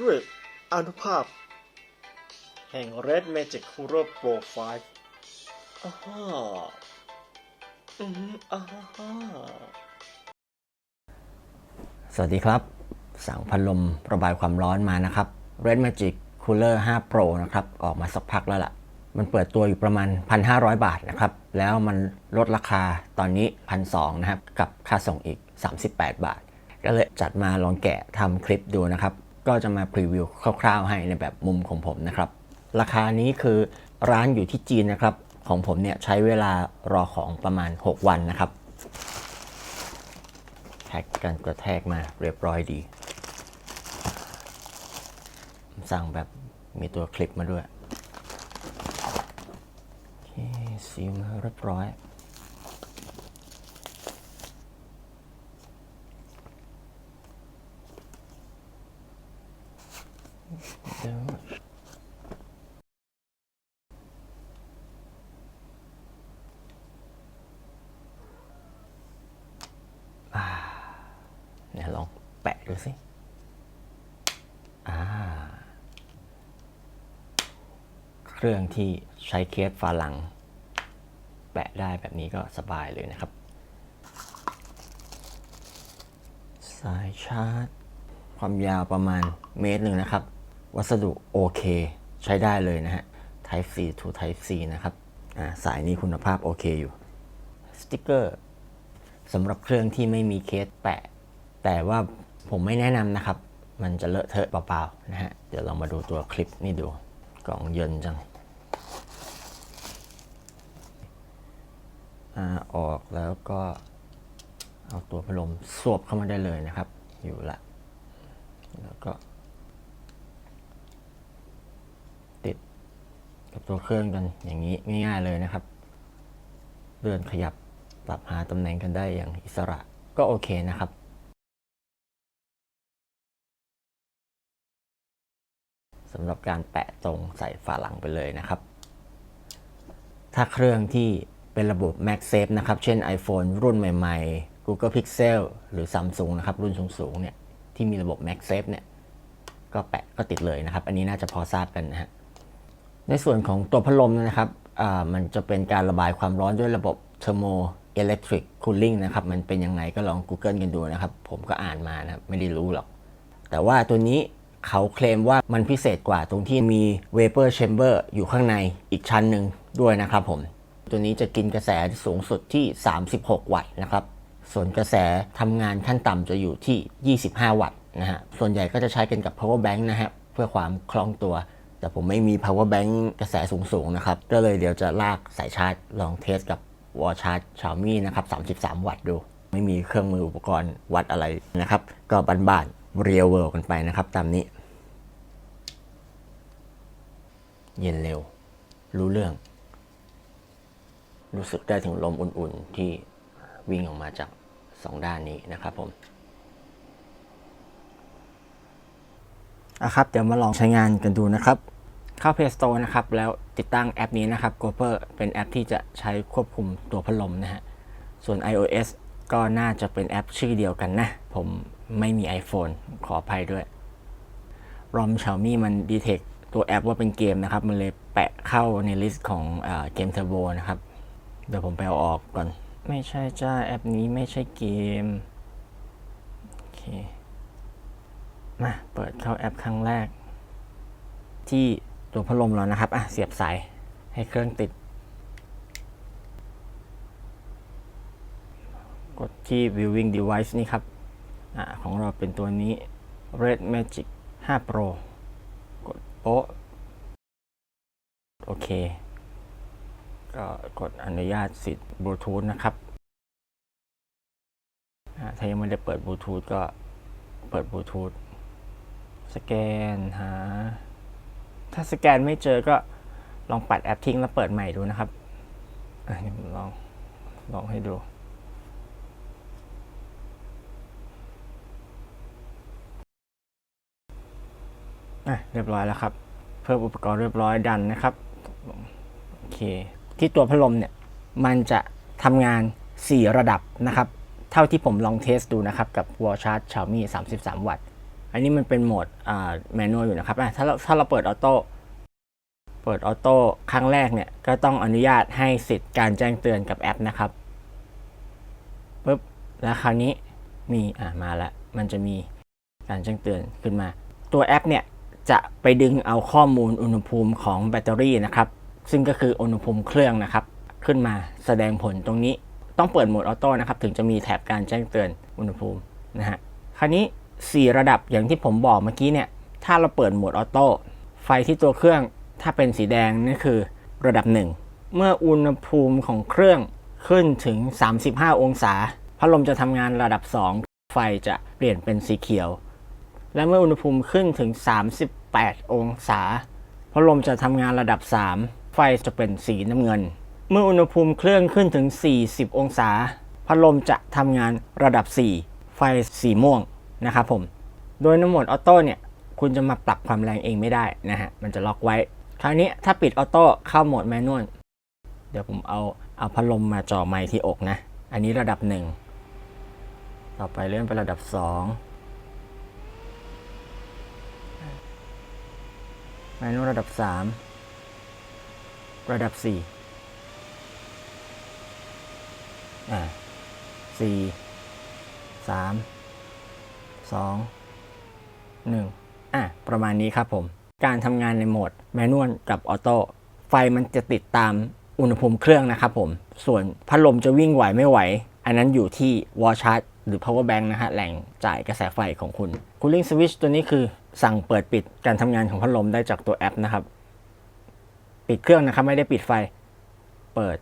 ด้วยอนุภาพ แห่ง Red Magic Cooler Pro 5อ้าฮ่าอือหืออ้าฮ่าสวัสดีครับสั่งพัดลมระบายความร้อนมานะครับ Red Magic Cooler 5 Pro นะครับ ออกมาสักพักแล้วล่ะ มันเปิดตัวอยู่ประมาณ 1,500 บาทนะครับ แล้วมันลดราคาตอนนี้ 1,200 นะครับ กับค่าส่งอีก 38 บาท ก็เลยจัดมาลองแกะทำคลิปดูนะครับ ก็จะมาพรีวิวคร่าวๆให้ในแบบมุมของผมนะครับ ราคานี้คือร้านอยู่ที่จีนนะครับ ของผมเนี่ยใช้เวลารอของประมาณ 6 วันนะครับ แท็กกันกระแทกมาเรียบร้อยดี สั่งแบบมีตัวคลิปมาด้วย โอเคซีมาเรียบร้อย เดี๋ยวเนี่ยลองแปะ ดูสิ อ่า เครื่องที่ใช้เคสฝาหลัง แปะได้แบบนี้ก็สบายเลยนะครับ สายชาร์จ ความยาวประมาณเมตรหนึ่งนะครับ วัสดุโอเค ใช้ได้เลยนะฮะ Type C to Type C นะครับ สายนี้คุณภาพโอเคอยู่ สติกเกอร์สำหรับเครื่องที่ไม่มีเคสแปะ แต่ว่า ผมไม่แนะนำนะครับ มันจะเลอะเทอะเปล่าๆนะฮะ เดี๋ยวเรามาดูตัวคลิปนี่ดู กล่องเยินจังอาออกแล้วก็เอาตัวพัดลมสวบเข้ามาได้เลยนะครับ อยู่ละ แล้วก็ ติดกับตัวเครื่องกันอย่างนี้ง่ายๆเลยนะครับ เลื่อนขยับปรับหาตำแหน่งกันได้อย่างอิสระก็โอเคนะครับำหรับการแปะตรงใส่ฝาหลังไปเลยนะครับ ถ้าเครื่องที่เป็นระบบ MagSafe นะครับ เช่น iPhone รุ่นใหม่ ๆ Google Pixel หรือ Samsung นะครับ รุ่นสูงๆเนี่ยที่มีระบบ MagSafe เนี่ยก็แปะก็ติดเลยนะครับ อันนี้น่าจะพอทราบกันนะฮะในส่วนของตัวพัดลมนะครับอ่ามันจะเป็นการระบายความร้อนด้วยระบบ Thermo Electric Cooling นะครับ มันเป็นยังไงก็ลอง Google กันดูนะครับ ผมก็อ่านมานะครับ ไม่ได้รู้หรอก แต่ว่าตัวนี้ เขาเคลมว่ามันพิเศษกว่าตรงที่มี Vapor Chamber อยู่ข้างในอีกชั้นหนึ่งด้วยนะครับผม ตัวนี้จะกินกระแสสูงสุดที่ 36 วัตต์นะครับ ส่วนกระแสทำงานขั้นต่ำจะอยู่ที่ 25 วัตต์นะฮะ ส่วนใหญ่ก็จะใช้กันกับ power bank นะฮะ เพื่อความคล่องตัว แต่ผมไม่มี power bank กระแสสูงๆนะครับ ก็เลยเดี๋ยวจะลากสายชาร์จลองเทสกับวอชาร์จ Xiaomi นะครับ 33 วัตต์ดู ไม่มีเครื่องมืออุปกรณ์วัดอะไรนะครับ ก็บ้านๆ real world กันไปนะครับ ตามนี้ เย็นเร็ว รู้เรื่อง รู้สึกได้ถึงลมอุ่นๆ ที่วิ่งออกมาจากสองด้านนี้นะครับผมอะครับ เดี๋ยวมาลองใช้งานกันดูนะครับ เข้า Play Store นะครับ แล้วติดตั้งแอปนี้นะครับ g o p e r เป็นแอปที่จะใช้ควบคุมตัวพัดลมนะฮะ ส่วน iOS ก็น่าจะเป็นแอปชื่อเดียวกันนะ ผม ไม่มี iPhone ขออภัยด้วย รอม Xiaomi มันดีเทคตัวแอปว่าเป็นเกมนะครับ มันเลยแปะเข้าในลิสต์ของเกมเทอร์โบนะครับ เดี๋ยวผมไปเอาออกก่อน ไม่ใช่จ้าแอปนี้ไม่ใช่เกม โอเค มาเปิดเข้าแอปครั้งแรก ที่ตัวพัดลมเรานะครับ อะ เสียบสายให้เครื่องติด กดที่ viewing device นี่ครับ อของเราเป็นตัวนี้ Red Magic 5 Pro กดโป๊ะโอเค ก็กดอนุญาตสิทธิ์บลูทูธนะครับ ถ้ายังไม่ได้เปิดบลูทูธก็เปิดบลูทูธสแกนหา ถ้าสแกนไม่เจอก็ลองปัดแอปทิ้งแล้วเปิดใหม่ดูนะครับอลองลองให้ดู อะเรียบร้อยแล้วครับ เพิ่มอุปกรณ์เรียบร้อยดันนะครับโอเคที่ตัวพัดลมเนี่ยมันจะทำงาน 4 ระดับนะครับ เท่าที่ผมลองเทสดูนะครับ กับ Wall Charge Xiaomi 33 วัตต์ อันนี้มันเป็นโหมดอ่าแมนนวลอยู่นะครับถ้าเราถ้าเราเปิดออโต้เปิดออโต้ครั้งแรกเนี่ย ก็ต้องอนุญาตให้สิทธิ์การแจ้งเตือนกับแอปนะครับปุ๊บแล้วคราวนี้มีอ่ามาล้วมันจะมีการแจ้งเตือนขึ้นมา ตัวแอปเนี่ย จะไปดึงเอาข้อมูลอุณหภูมิของแบตเตอรี่นะครับ ซึ่งก็คืออุณหภูมิเครื่องนะครับ ขึ้นมาแสดงผลตรงนี้ต้องเปิดโหมดออโต้นะครับ ถึงจะมีแถบการแจ้งเตือนอุณหภูมินะฮะคราวนี้ 4 ระดับอย่างที่ผมบอกเมื่อกี้เนี่ย ถ้าเราเปิดโหมดออโต้ไฟที่ตัวเครื่องถ้าเป็นสีแดงนี่คือระดับ 1 เมื่ออุณหภูมิของเครื่องขึ้นถึง 35 องศาพัดลมจะทำงานระดับ 2 ไฟจะเปลี่ยนเป็นสีเขียว และเมื่ออุณหภูมิขึ้นถึง 8 องศาพัดลมจะทำงานระดับ 3 ไฟจะเป็นสีน้ำเงิน เมื่ออุณหภูมิเครื่องขึ้นถึง 40 องศา พัดลมจะทำงานระดับ 4 ไฟสีม่วงนะครับผม โดยในโหมดออโต้เนี่ย คุณจะมาปรับความแรงเองไม่ได้นะฮะ มันจะล็อกไว้ คราวนี้ถ้าปิดออโต้เข้าโหมดแมนนวล เดี๋ยวผมเอาเอาพัดลมมาจ่อไมค์ที่อกนะ อันนี้ระดับ 1 ต่อไปเลื่อนไประดับ 2 แมนนวลระดับ 3 ระดับ 4 อ่าสี่สามสองหนึ่งอะ ประมาณนี้ครับผม การทำงานในโหมดแมนนวลกับออโต้ไฟมันจะติดตามอุณหภูมิเครื่องนะครับผม ส่วนพัดลมจะวิ่งไหวไม่ไหว อันนั้นอยู่ที่วอชาร์จหรือ power bank นะฮะแหล่งจ่ายกระแสไฟของคุณ cooling switch ตัวนี้คือสั่งเปิดปิดการทำงานของพัดลมได้จากตัวแอปนะครับ ปิดเครื่องนะครับ ไม่ได้ปิดไฟเปิด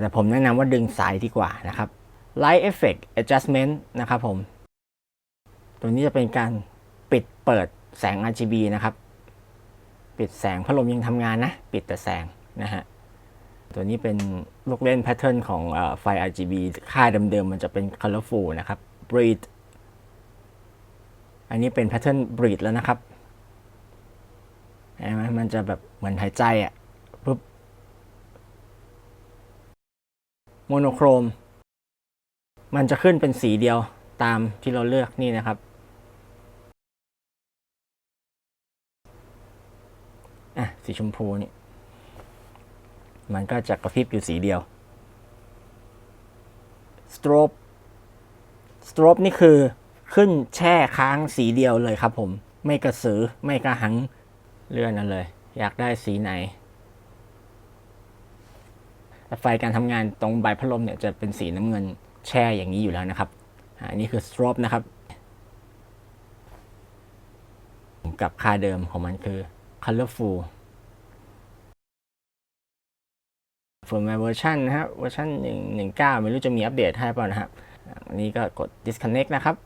แต่ผมแนะนำว่าดึงสายดีกว่านะครับ Light Effect Adjustment นะครับผม ตัวนี้จะเป็นการปิดเปิดแสง RGB นะครับ ปิดแสงพัดลมยังทำงานนะ ปิดแต่แสงนะฮะ ตัวนี้เป็นลูกเล่นแพทเทิร์นของอไฟ RGB ค่าเดิมๆมันจะเป็น colorful นะครับ breathe อันนี้เป็นแพทเทิร์น breathe แล้วนะครับเห็นไหมมันจะแบบเหมือนหายใจอะปุ๊บโมโนโครม มันจะขึ้นเป็นสีเดียวตามที่เราเลือกนี่นะครับอะสีชมพูนี่ มันก็จะกระพริบอยู่สีเดียว strobe strobe นี่คือ ขึ้นแช่ค้างสีเดียวเลยครับผม ไม่กระสือไม่กระหังเลื่อนนั่นเลย อยากได้สีไหนแต่ไฟการทำงานตรงใบพัดลมเนี่ยจะเป็นสีน้ำเงินแช่อย่างนี้อยู่แล้วนะครับอันนี้คือ strobe นะครับกับค่าเดิมของมันคือ colorful ส่วนในเวอร์ชันนะครับ เวอร์ชัน1.19 ไม่รู้จะมีอัปเดตให้เปล่านะครับ อันนี้ก็กด disconnect นะครับ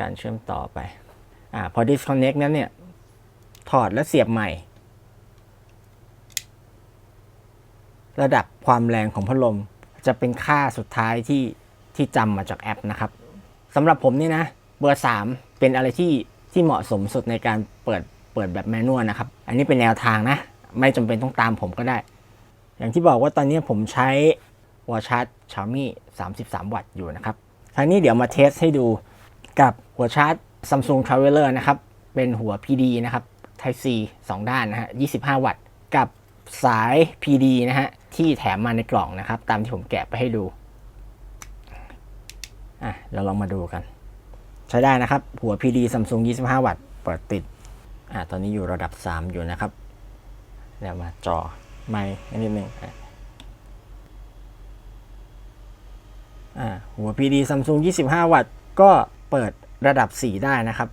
การเชื่อมต่อไปอ่าพอ disconnect นั้นเนี่ย ถอดแล้วเสียบใหม่ ระดับความแรงของพัดลมจะเป็นค่าสุดท้ายที่ที่จำมาจากแอปนะครับสำหรับผมนี่นะ เบอร์ 3 เป็นอะไรที่ที่เหมาะสมสุดในการเปิดเปิดแบบแมนนวลนะครับ อันนี้เป็นแนวทางนะ ไม่จำเป็นต้องตามผมก็ได้ อย่างที่บอกว่าตอนนี้ผมใช้วอชาร์จ Xiaomi 33 วัตต์อยู่นะครับคราวนี้เดี๋ยวมาเทสให้ดู กับหัวชาร์จ Samsung Traveler นะครับ เป็นหัว PD นะครับ Type C 2 ด้านนะฮะ 25 วัตต์ กับสาย PD นะฮะ ที่แถมมาในกล่องนะครับ ตามที่ผมแกะไปให้ดู อะ เราลองมาดูกัน ใช้ได้นะครับ หัว PD Samsung 25 วัตต์ เปิดติด อะ ตอนนี้อยู่ระดับ 3 อยู่นะครับเดี๋ยวมาจอไม่นิดนึงอะหัว PD Samsung 25 วัตต์ ก็ เปิดระดับ 4 ได้นะครับ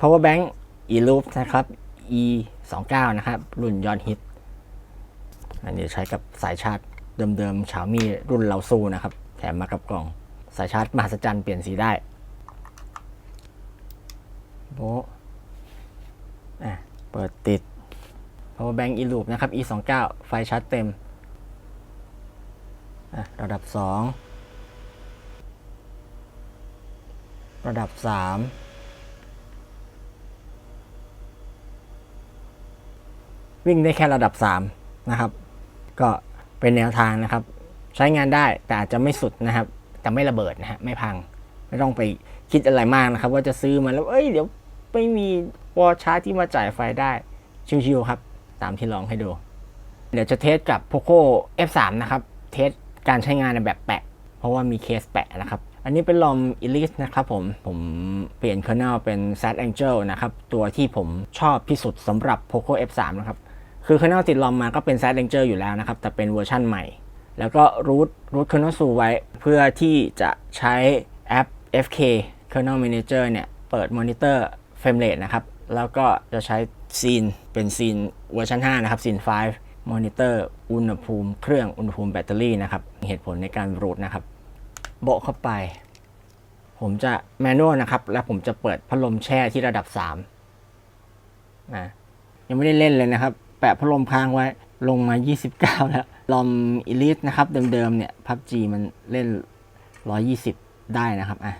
Power Bank eLoop นะครับ E 2 9นะครับ รุ่นยอดฮิต อันนี้ใช้กับสายชาร์จเดิมๆ Xiaomi รุ่นเราสู้นะครับ แถมมากับกล่อง สายชาร์จมหัศจรรย์เปลี่ยนสีได้โบอะ เปิดติด power bank e loop นะครับ e 2 9ไฟชาร์จเต็ม อะ ระดับ 2 ระดับ 3 วิ่งได้แค่ระดับ 3 นะครับ ก็เป็นแนวทางนะครับ ใช้งานได้แต่อาจจะไม่สุดนะครับ แต่ไม่ระเบิดนะฮะไม่พัง ไม่ต้องไปคิดอะไรมากนะครับ ว่าจะซื้อมาแล้ว เอ้ยเดี๋ยวไม่มีวอชาร์จที่มาจ่ายไฟได้ชิวๆครับตามที่ลองให้ดู เดี๋ยวจะเทสกับ Poco F3 นะครับ เทสการใช้งานในแบบแปะ เพราะว่ามีเคสแปะนะครับ อันนี้เป็นลอม Elite นะครับผม ผมเปลี่ยน kernel เป็น Sad Angel นะครับ ตัวที่ผมชอบที่สุดสำหรับ Poco F3 นะครับ คือ kernel ติดลอมมาก็เป็น Sad Angel อยู่แล้วนะครับ แต่เป็นเวอร์ชั่นใหม่ แล้วก็ root root kernel สู่ไว้ เพื่อที่จะใช้แอป FK kernel manager เนี่ย เปิดมอนิเตอร์ frame rate นะครับ แล้วก็จะใช้ซีนเป็นซีนเวอร์ชัน5 นะครับซีน5มอนิเตอร์อุณหภูมิเครื่อง อุณหภูมิแบตเตอรี่นะครับ เหตุผลในการรูทนะครับ โบะเข้าไป ผมจะแมนนวลนะครับ แล้วผมจะเปิดพัดลมแช่ที่ระดับ3นะยังไม่ได้เล่นเลยนะครับ แปะพัดลมค้างไว้ลงมา 29 แล้ว ลอมอีลิทนะครับ เดิมๆเนี่ยพับจีมันเล่น 120 ได้นะครับอะ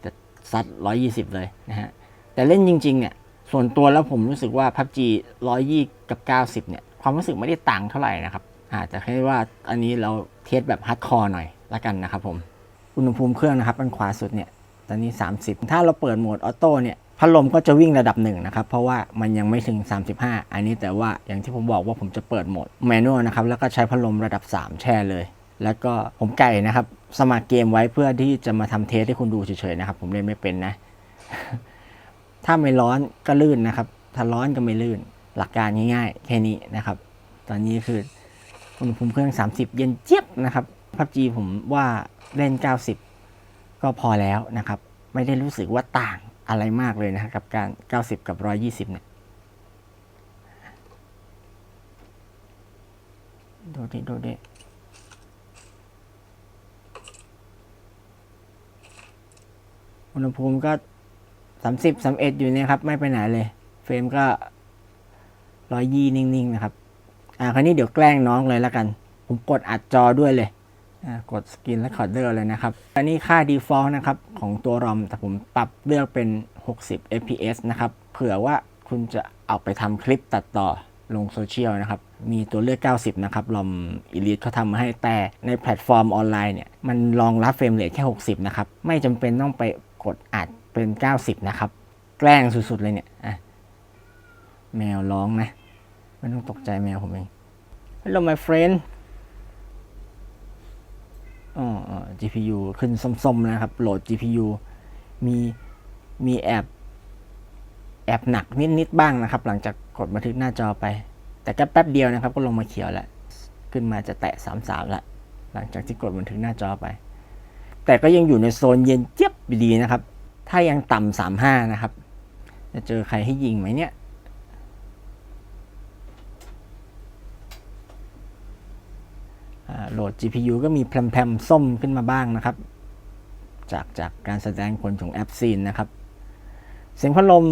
แต่ซัด 120 เลยนะฮะ แต่เล่นจริง ๆ เนี่ย ส่วนตัวแล้วผมรู้สึกว่า PUBG 120 กับ 90 เนี่ย ความรู้สึกไม่ได้ต่างเท่าไหร่นะครับอาจจะแค่ว่าอันนี้เราเทสแบบฮาร์ดคอร์หน่อย ละกันนะครับผมอุณหภูมิเครื่องนะครับอันขวาสุดเนี่ยตอนนี้ 30 ถ้าเราเปิดโหมดออโต้เนี่ยพัดลมก็จะวิ่งระดับหนึ่งนะครับ เพราะว่ามันยังไม่ถึง 35 อันนี้แต่ว่าอย่างที่ผมบอกว่าผมจะเปิดโหมดแมนนวลนะครับแล้วก็ใช้พัดลมระดับ 3 แช่เลย แล้วก็ผมไก่นะครับ สมัครเกมไว้เพื่อที่จะมาทำเทสให้คุณดูเฉยๆนะครับ ผมเล่นไม่เป็นนะ ถ้าไม่ร้อนก็ลื่นนะครับ ถ้าร้อนก็ไม่ลื่นหลักการง่ายๆแค่นี้นะครับ ตอนนี้คืออุณหภูมิเครื่อง 30 เย็นเจี๊ยบนะครับ พับจีผมว่าเล่น 90 ก็พอแล้วนะครับ ไม่ได้รู้สึกว่าต่างอะไรมากเลยนะครับกับการ 90 กับ 120 เนี่ยดูดิดูดิอุณหภูมิก็สามสิบสามเอ็ดอยู่เนี่ยครับ ไม่ไปไหนเลย เฟรมก็ร้อยยี่นิ่ง ๆ นะครับ อ่า คราวนี้เดี๋ยวแกล้งน้องเลยแล้วกัน ผมกดอัดจอด้วยเลย กดสกินและคอร์เดอร์เลยนะครับ อันนี้ค่า default นะครับ ของตัวรอมแต่ผมปรับเลือกเป็น 60 fps นะครับ เผื่อว่าคุณจะเอาไปทำคลิปตัดต่อลงโซเชียลนะครับ มีตัวเลือก 90 นะครับ รอม Elite เขาทำมาให้แต่ในแพลตฟอร์มออนไลน์เนี่ย มันรองรับเฟรมเรทแค่ 60 นะครับ ไม่จำเป็นต้องไปกดอัดเป็น 90 นะครับ แกล้งสุดๆเลยเนี่ยแมวร้องนะ ไม่ต้องตกใจแมวผมเอง Hello my friend อ๋อ GPU ขึ้นส้มๆนะครับ โหลด GPU มีมีแอบแอบหนักนิดๆบ้างนะครับ หลังจากกดบันทึกหน้าจอไป แต่ก็แป๊บเดียวนะครับ ก็ลงมาเขียวแล้วขึ้นมาจะแตะ 33แล้วหลังจากที่กดบันทึกหน้าจอไป แต่ก็ยังอยู่ในโซนเย็นเจี๊ยบดีนะครับ ถ้ายังต่ำสามห้านะครับ จะเจอใครให้ยิงไหมเนี่ย อ่า โหลด GPU ก็มีแพรมๆส้มขึ้นมาบ้างนะครับ จากจากการแสดงผลของแอปซีนนะครับ เสียงพัดลม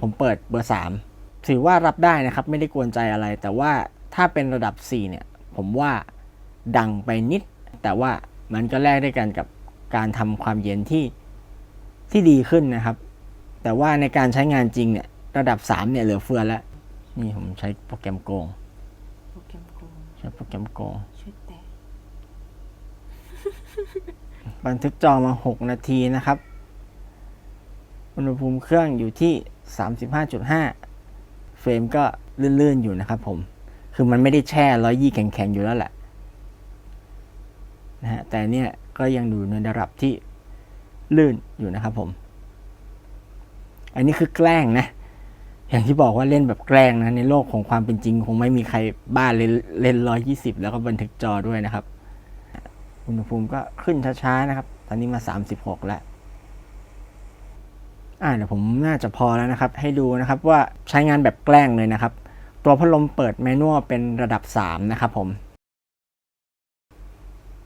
ผมเปิดเบอร์ 3 ถือว่ารับได้นะครับ ไม่ได้กวนใจอะไร แต่ว่าถ้าเป็นระดับ 4 เนี่ย ผมว่าดังไปนิด แต่ว่ามันก็แลกได้กันกับการทำความเย็นที่ที่ดีขึ้นนะครับ แต่ว่าในการใช้งานจริงเนี่ย ระดับ 3 เนี่ยเหลือเฟือแล้ว นี่ผมใช้โปรแกรมโกงโปรแกรมโกงใช้โปรแกรมโกง ชุดแตก บันทึกจอมา 6 นาทีนะครับ อุณหภูมิเครื่องอยู่ที่ 35.5 เฟรมก็ลื่นๆอยู่นะครับผม คือมันไม่ได้แช่ร้อยยี่แข็งๆอยู่แล้วแหละนะฮะแต่เนี่ยก็ยังอยู่ในระดับที่ลื่นอยู่นะครับผม อันนี้คือแกล้งนะ อย่างที่บอกว่าเล่นแบบแกล้งนะ ในโลกของความเป็นจริง คงไม่มีใครบ้าเล่นเล่นร้อยยี่สิบแล้วก็บันทึกจอด้วยนะครับ อุณหภูมิก็ขึ้นช้าๆนะครับ ตอนนี้มา 36 แล้ว อ่าเดี๋ยวผมน่าจะพอแล้วนะครับ ให้ดูนะครับว่าใช้งานแบบแกล้งเลยนะครับ ตัวพัดลมเปิดแมนนวลเป็นระดับ 3 นะครับผม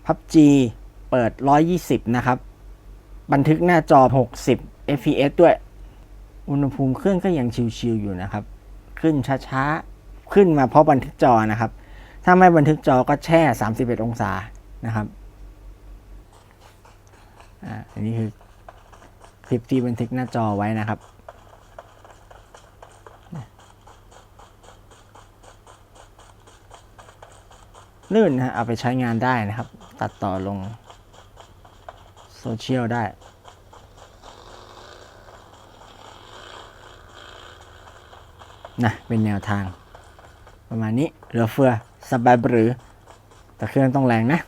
PUBG เปิด 120 นะครับ บันทึกหน้าจอ 60 fps ด้วย อุณหภูมิเครื่องก็ยังชิวๆอยู่นะครับ ขึ้นช้าๆ ขึ้นมาเพราะบันทึกจอนะครับ ถ้าไม่บันทึกจอก็แช่ 31 องศานะครับ อ่าอันนี้คือคลิปที่บันทึกหน้าจอไว้นะครับลื่นนะฮะเอาไปใช้งานได้นะครับ ตัดต่อลงโซเชียลได้ นะเป็นแนวทาง ประมาณนี้เหลือเฟือสบายหรือ แต่เครื่องต้องแรงนะ